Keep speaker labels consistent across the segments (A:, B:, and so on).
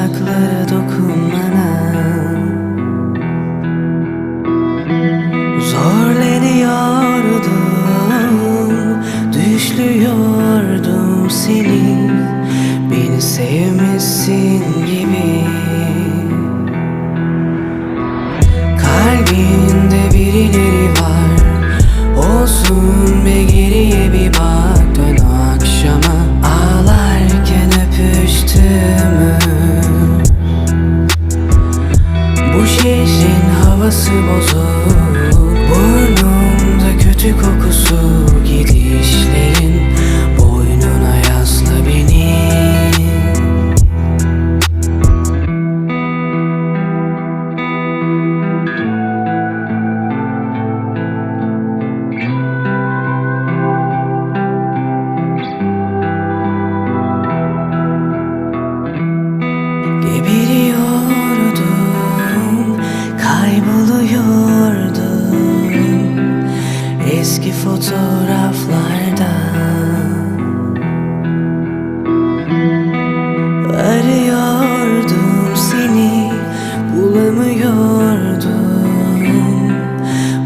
A: Uzaklara dokunmana. Zorlanıyordum Düşlüyordum seni. Beni sevmişsin gibi. hacemos fotoğraflarda Arıyordum seni bulamıyordum.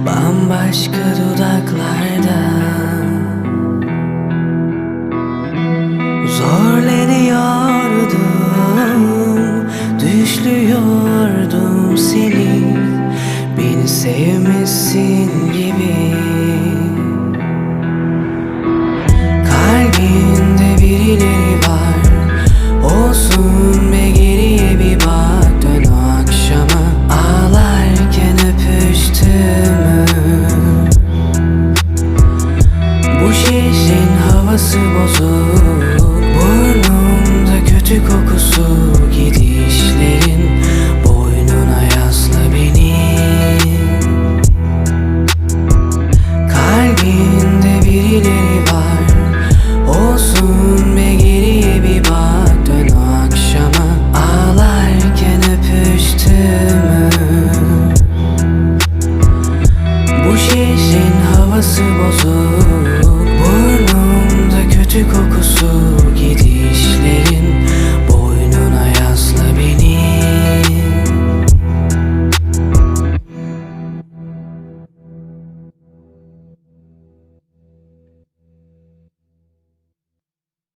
A: Bambaşka dudaklarda Zorlanıyordum, düşlüyordum seni. Beni sevmesin gibi.